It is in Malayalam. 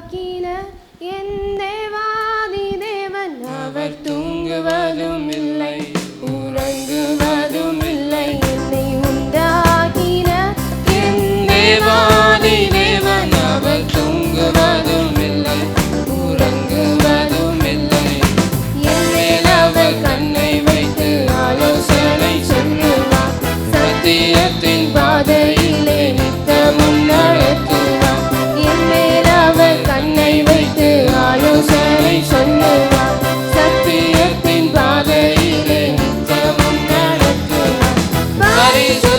കാക്കിന് എന്റെ വാദിദേവൻ അവർ തൂങ്ങുവതുമില്ല Hare